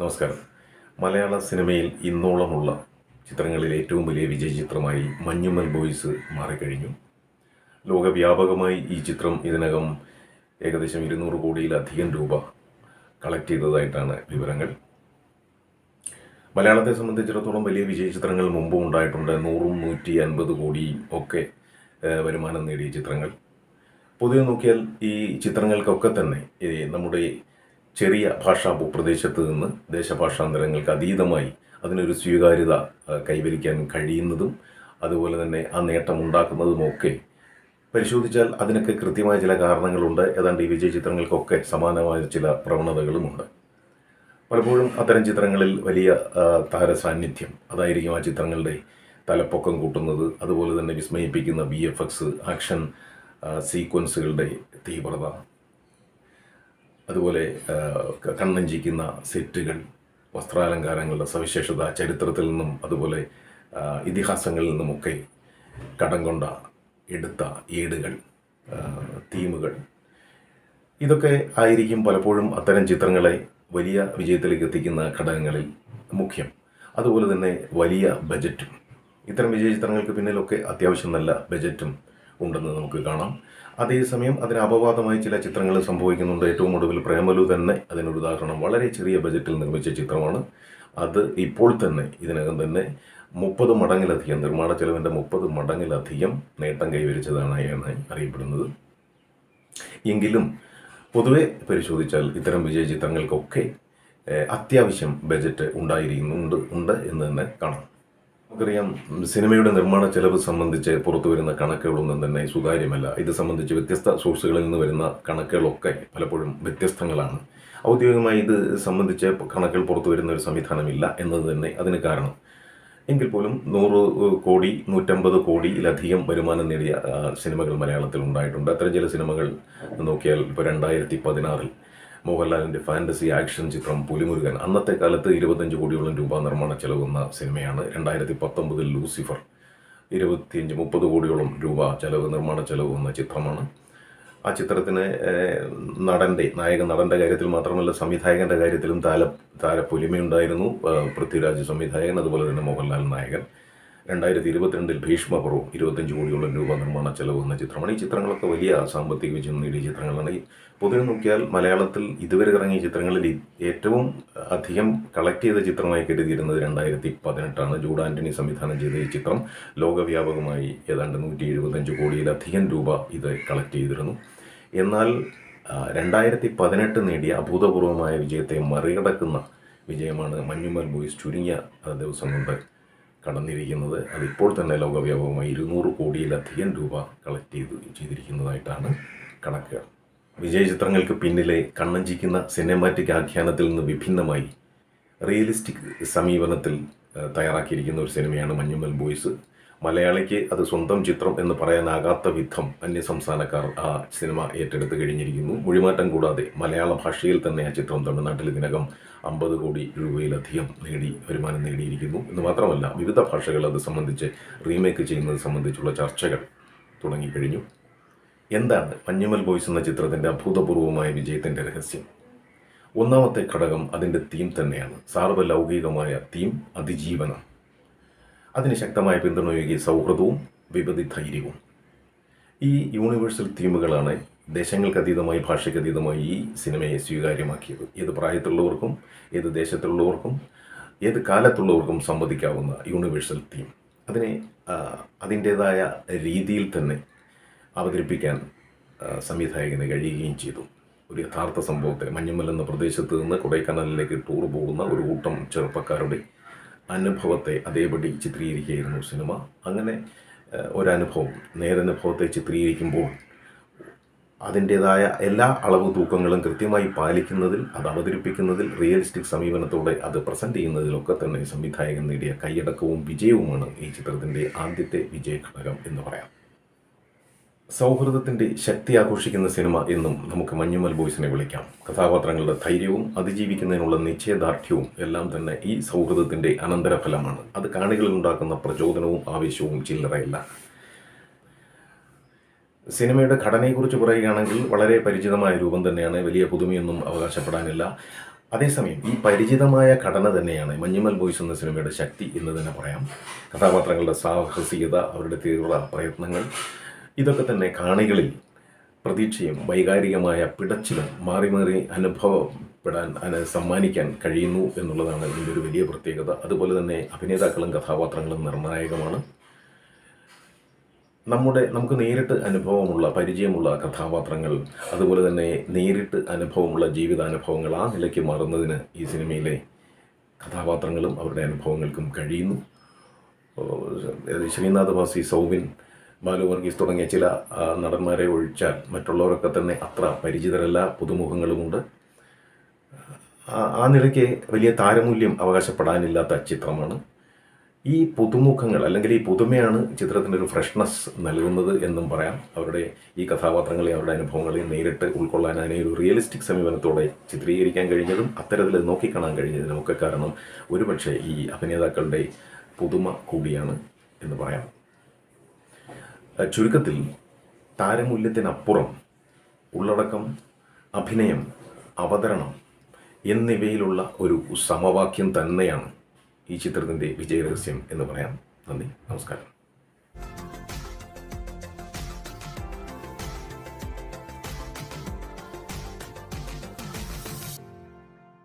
നമസ്കാരം. മലയാള സിനിമയിൽ ഇന്നോളമുള്ള ചിത്രങ്ങളിൽ ഏറ്റവും വലിയ വിജയ ചിത്രമായി മഞ്ഞുമൽ ബോയ്സ് മാറിക്കഴിഞ്ഞു. ലോകവ്യാപകമായി ഈ ചിത്രം ഇതിനകം ഏകദേശം ഇരുന്നൂറ് കോടിയിലധികം രൂപ കളക്ട് ചെയ്തതായിട്ടാണ് വിവരങ്ങൾ. മലയാളത്തെ സംബന്ധിച്ചിടത്തോളം വലിയ വിജയ ചിത്രങ്ങൾ മുമ്പും ഉണ്ടായിട്ടുണ്ട്. നൂറും നൂറ്റി അൻപത് കോടിയും ഒക്കെ വരുമാനം നേടിയ ചിത്രങ്ങൾ. പൊതുവെ നോക്കിയാൽ ഈ ചിത്രങ്ങൾക്കൊക്കെ തന്നെ നമ്മുടെ ചെറിയ ഭാഷാ ഭൂപ്രദേശത്ത് നിന്ന് ദേശഭാഷാന്തരങ്ങൾക്ക് അതീതമായി അതിനൊരു സ്വീകാര്യത കൈവരിക്കാൻ കഴിയുന്നതും അതുപോലെ തന്നെ ആ നേട്ടം ഉണ്ടാക്കുന്നതുമൊക്കെ പരിശോധിച്ചാൽ അതിനൊക്കെ കൃത്യമായ ചില കാരണങ്ങളുണ്ട്. ഏതാണ്ട് ഈ വിജയ ചിത്രങ്ങൾക്കൊക്കെ സമാനമായ ചില പ്രവണതകളുമുണ്ട്. പലപ്പോഴും അത്തരം ചിത്രങ്ങളിൽ വലിയ താരസാന്നിധ്യം അതായിരിക്കും ആ ചിത്രങ്ങളുടെ തലപ്പൊക്കം കൂട്ടുന്നത്. അതുപോലെ തന്നെ വിസ്മയിപ്പിക്കുന്ന ബി എഫ് എക്സ് ആക്ഷൻ സീക്വൻസുകളുടെ തീവ്രത. അതുപോലെ കണ്ണഞ്ചിക്കുന്ന സെറ്റുകൾ വസ്ത്രാലങ്കാരങ്ങളുടെ സവിശേഷത ചരിത്രത്തിൽ നിന്നും അതുപോലെ ഇതിഹാസങ്ങളിൽ നിന്നുമൊക്കെ കടം കൊണ്ട എടുത്ത ഏടുകൾ തീമുകൾ. ഇതൊക്കെ ആയിരിക്കും പലപ്പോഴും അത്തരം ചിത്രങ്ങളെ വലിയ വിജയത്തിലേക്ക് എത്തിക്കുന്ന ഘടകങ്ങളിൽ മുഖ്യം. അതുപോലെ തന്നെ വലിയ ബജറ്റും. ഇത്തരം വിജയ ചിത്രങ്ങൾക്ക് പിന്നിലൊക്കെ അത്യാവശ്യം നല്ല ബജറ്റും ഉണ്ടെന്ന് നമുക്ക് കാണാം. അതേസമയം അതിന് അപവാദമായി ചില ചിത്രങ്ങൾ സംഭവിക്കുന്നുണ്ട്. ഏറ്റവും ഒടുവിൽ പ്രേമലു തന്നെ അതിനൊരു ഉദാഹരണം. വളരെ ചെറിയ ബജറ്റിൽ നിർമ്മിച്ച ചിത്രമാണ്. അത് ഇപ്പോൾ തന്നെ ഇതിനകം തന്നെ മുപ്പത് മടങ്ങിലധികം നിർമ്മാണ ചെലവിന്റെ മുപ്പത് മടങ്ങിലധികം നേട്ടം കൈവരിച്ചതാണ് എന്ന് അറിയപ്പെടുന്നത്. എങ്കിലും പൊതുവെ പരിശോധിച്ചാൽ ഇത്തരം വിജയ ചിത്രങ്ങൾക്കൊക്കെ അത്യാവശ്യം ബജറ്റ് ഉണ്ടായിരിക്കുന്നുണ്ട് ഉണ്ട് എന്ന് തന്നെ കാണാം. നമുക്കറിയാം സിനിമയുടെ നിർമ്മാണ ചെലവ് സംബന്ധിച്ച് പുറത്തു വരുന്ന കണക്കുകളൊന്നും തന്നെ സുതാര്യമല്ല. ഇത് സംബന്ധിച്ച് വ്യത്യസ്ത സോഴ്സുകളിൽ നിന്ന് വരുന്ന കണക്കുകളൊക്കെ പലപ്പോഴും വ്യത്യസ്തങ്ങളാണ്. ഔദ്യോഗികമായി ഇത് സംബന്ധിച്ച് കണക്കുകൾ പുറത്തു വരുന്ന ഒരു സംവിധാനമില്ല എന്നത് തന്നെ അതിന് കാരണം. എങ്കിൽ പോലും നൂറ് കോടി നൂറ്റമ്പത് കോടിയിലധികം വരുമാനം നേടിയ സിനിമകൾ മലയാളത്തിൽ ഉണ്ടായിട്ടുണ്ട്. അത്തരം ചില സിനിമകൾ നോക്കിയാൽ ഇപ്പോൾ രണ്ടായിരത്തി പതിനാറിൽ മോഹൻലാലിന്റെ ഫാന്റസി ആക്ഷൻ ചിത്രം പുലിമുരുകൻ. അന്നത്തെ കാലത്ത് ഇരുപത്തഞ്ച് കോടിയോളം രൂപ നിർമ്മാണ ചെലവുന്ന സിനിമയാണ് രണ്ടായിരത്തി പത്തൊമ്പതിൽ ലൂസിഫർ. ഇരുപത്തിയഞ്ച് മുപ്പത് കോടിയോളം രൂപ ചെലവ് നിർമ്മാണ ചെലവ് വന്ന ചിത്രമാണ്. ആ ചിത്രത്തിന് നടന്റെ നായക നടന്റെ കാര്യത്തിൽ മാത്രമല്ല സംവിധായകന്റെ കാര്യത്തിലും താര താരപ്പൊലിമയുണ്ടായിരുന്നു ഏഹ്, പൃഥ്വിരാജ് സംവിധായകൻ അതുപോലെ തന്നെ മോഹൻലാൽ നായകൻ. രണ്ടായിരത്തി ഇരുപത്തിരണ്ടിൽ ഭീഷ്മപർവം ഇരുപത്തഞ്ച് കോടിയോളം രൂപ നിർമ്മാണ ചെലവ് വന്ന ചിത്രമാണ്. ഈ ചിത്രങ്ങളൊക്കെ വലിയ സാമ്പത്തിക വിജയം നേടിയ ചിത്രങ്ങളാണ്. പൊതുവെ നോക്കിയാൽ മലയാളത്തിൽ ഇതുവരെ ഇറങ്ങിയ ചിത്രങ്ങളിൽ ഏറ്റവും അധികം കളക്ട് ചെയ്ത ചിത്രമായി കരുതിയിരുന്നത് രണ്ടായിരത്തി പതിനെട്ടാണ് ജൂഡ് ആന്റണി സംവിധാനം ചെയ്ത ഈ ചിത്രം ലോകവ്യാപകമായി ഏതാണ്ട് നൂറ്റി എഴുപത്തഞ്ച് കോടിയിലധികം രൂപ ഇത് കളക്ട് ചെയ്തിരുന്നു. എന്നാൽ രണ്ടായിരത്തി പതിനെട്ട് നേടിയ അഭൂതപൂർവമായ വിജയത്തെ മറികടക്കുന്ന വിജയമാണ് മഞ്ഞുമൽ ബോയ്സ് ചുരുങ്ങിയ ദിവസം കൊണ്ട് കടന്നിരിക്കുന്നത്. അതിപ്പോൾ തന്നെ ലോകവ്യാപകമായി ഇരുന്നൂറ് കോടിയിലധികം രൂപ കളക്ട് ചെയ്ത് ചെയ്തിരിക്കുന്നതായിട്ടാണ് കണക്കുകൾ വിജയ ചിത്രങ്ങൾക്ക് പിന്നിലെ കണ്ണഞ്ചിക്കുന്ന സിനിമാറ്റിക് ആഖ്യാനത്തിൽ നിന്ന് വിഭിന്നമായി റിയലിസ്റ്റിക് സമീപനത്തിൽ തയ്യാറാക്കിയിരിക്കുന്ന ഒരു സിനിമയാണ് മഞ്ഞുമൽ ബോയ്സ്. മലയാളിക്ക് അത് സ്വന്തം ചിത്രം എന്ന് പറയാനാകാത്ത വിധം അന്യ സംസ്ഥാനക്കാർ ആ സിനിമ ഏറ്റെടുത്ത് കഴിഞ്ഞിരിക്കുന്നു. മൊഴിമാറ്റം കൂടാതെ മലയാള ഭാഷയിൽ തന്നെ ആ ചിത്രം തമിഴ്നാട്ടിൽ ഇതിനകം അമ്പത് കോടി രൂപയിലധികം നേടി വരുമാനം നേടിയിരിക്കുന്നു. എന്ന് മാത്രമല്ല വിവിധ ഭാഷകൾ അത് സംബന്ധിച്ച് റീമേക്ക് ചെയ്യുന്നത് സംബന്ധിച്ചുള്ള ചർച്ചകൾ തുടങ്ങിക്കഴിഞ്ഞു. എന്താണ് മഞ്ഞുമൽ ബോയ്സ് എന്ന ചിത്രത്തിന്റെ അഭൂതപൂർവമായ വിജയത്തിന്റെ രഹസ്യം? ഒന്നാമത്തെ ഘടകം അതിന്റെ തീം തന്നെയാണ്. സാർവലൗകികമായ തീം അതിജീവനം. അതിന് ശക്തമായ പിന്തുണ നൽകി സൗഹൃദവും വിപതി ധൈര്യവും ഈ യൂണിവേഴ്സൽ തീമുകളാണ് ദേശങ്ങൾക്കതീതമായി ഭാഷയ്ക്കതീതമായി ഈ സിനിമയെ സ്വീകാര്യമാക്കിയത്. ഏത് പ്രായത്തിലുള്ളവർക്കും ഏത് ദേശത്തുള്ളവർക്കും ഏത് കാലത്തുള്ളവർക്കും സംവദിക്കാവുന്ന യൂണിവേഴ്സൽ തീം. അതിനെ അതിന്റേതായ രീതിയിൽ തന്നെ അവതരിപ്പിക്കാൻ സംവിധായകന് കഴിയുകയും ചെയ്തു. ഒരു യഥാർത്ഥ സംഭവത്തെ മഞ്ഞുമൽ എന്ന പ്രദേശത്ത് നിന്ന് കൊടൈക്കനാലിലേക്ക് ടൂർ പോകുന്ന ഒരു കൂട്ടം ചെറുപ്പക്കാരുടെ അനുഭവത്തെ അതേപടി ചിത്രീകരിക്കുകയായിരുന്നു സിനിമ. അങ്ങനെ ഒരനുഭവം നേരനുഭവത്തെ ചിത്രീകരിക്കുമ്പോൾ അതിന്റേതായ എല്ലാ അളവ് തൂക്കങ്ങളും കൃത്യമായി പാലിക്കുന്നതിൽ അത് അവതരിപ്പിക്കുന്നതിൽ റിയലിസ്റ്റിക് സമീപനത്തോടെ അത് പ്രസന്റ് ചെയ്യുന്നതിലൊക്കെ തന്നെ സംവിധായകൻ നേടിയ കൈയടക്കവും വിജയവുമാണ് ഈ ചിത്രത്തിന്റെ ആദ്യത്തെ വിജയഘടകം എന്ന് പറയാം. സൗഹൃദത്തിന്റെ ശക്തി ആഘോഷിക്കുന്ന സിനിമ എന്നും നമുക്ക് മഞ്ഞുമൽ ബോയ്സിനെ വിളിക്കാം. കഥാപാത്രങ്ങളുടെ ധൈര്യവും അതിജീവിക്കുന്നതിനുള്ള നിശ്ചയദാർഢ്യവും എല്ലാം തന്നെ ഈ സൗഹൃദത്തിന്റെ അനന്തരഫലമാണ്. അത് കാണികളിൽ ഉണ്ടാക്കുന്ന പ്രചോദനവും ആവേശവും ചില്ലറയല്ല. സിനിമയുടെ ഘടനയെക്കുറിച്ച് പറയുകയാണെങ്കിൽ വളരെ പരിചിതമായ രൂപം തന്നെയാണ്. വലിയ പുതുമയൊന്നും അവകാശപ്പെടാനില്ല. അതേസമയം ഈ പരിചിതമായ ഘടന തന്നെയാണ് മഞ്ഞുമൽ ബോയ്സ് എന്ന സിനിമയുടെ ശക്തി എന്ന് തന്നെ പറയാം. കഥാപാത്രങ്ങളുടെ സാഹസികത അവരുടെ തീവ്ര പ്രയത്നങ്ങൾ ഇതൊക്കെ തന്നെ കാണികളിൽ പ്രതീക്ഷയും വൈകാരികമായ പിടച്ചിലും മാറി മാറി അനുഭവപ്പെടാൻ അന സമ്മാനിക്കാൻ കഴിയുന്നു എന്നുള്ളതാണ് ഇതിന്റെ ഒരു വലിയ പ്രത്യേകത. അതുപോലെ തന്നെ അഭിനേതാക്കളും കഥാപാത്രങ്ങളും നിർണായകമാണ്. നമ്മുടെ നമുക്ക് നേരിട്ട് അനുഭവമുള്ള പരിചയമുള്ള കഥാപാത്രങ്ങൾ അതുപോലെ തന്നെ നേരിട്ട് അനുഭവമുള്ള ജീവിതാനുഭവങ്ങൾ ആ നിലയ്ക്ക് മാറുന്നതിന് ഈ സിനിമയിലെ കഥാപാത്രങ്ങളും അവരുടെ അനുഭവങ്ങൾക്കും കഴിയുന്നു. ശ്രീനാഥ് ഭാസി സൗബിൻ ബാലു വർഗീസ് തുടങ്ങിയ ചില നടന്മാരെ ഒഴിച്ചാൽ മറ്റുള്ളവരൊക്കെ തന്നെ അത്ര പരിചിതരല്ല പുതുമുഖങ്ങളുമുണ്ട്. ആ- നിലയ്ക്ക് വലിയ താരമൂല്യം അവകാശപ്പെടാനില്ലാത്ത ചിത്രമാണ്. ഈ പുതുമുഖങ്ങൾ അല്ലെങ്കിൽ ഈ പുതുമയാണ് ചിത്രത്തിന്റെ ഒരു ഫ്രഷ്നസ് നൽകുന്നത് എന്നും പറയാം. അവരുടെ ഈ കഥാപാത്രങ്ങളെ അവരുടെ അനുഭവങ്ങളെ നേരിട്ട് ഉൾക്കൊള്ളാൻ അതിനെ ഒരു റിയലിസ്റ്റിക് സമീപനത്തോടെ ചിത്രീകരിക്കാൻ കഴിഞ്ഞതും അത്തരത്തിൽ നോക്കിക്കാണാൻ കഴിഞ്ഞതിനുമൊക്കെ കാരണം ഒരുപക്ഷെ ഈ അഭിനേതാക്കളുടെ പുതുമ കൂടിയാണ് എന്ന് പറയാം. ചുരുക്കത്തിൽ താരമൂല്യത്തിനപ്പുറം ഉള്ളടക്കം അഭിനയം അവതരണം എന്നിവയിലുള്ള ഒരു സമവാക്യം തന്നെയാണ് ഈ ചിത്രത്തിന്റെ വിജയരഹസ്യം എന്ന് പറയാം. നന്ദി. നമസ്കാരം.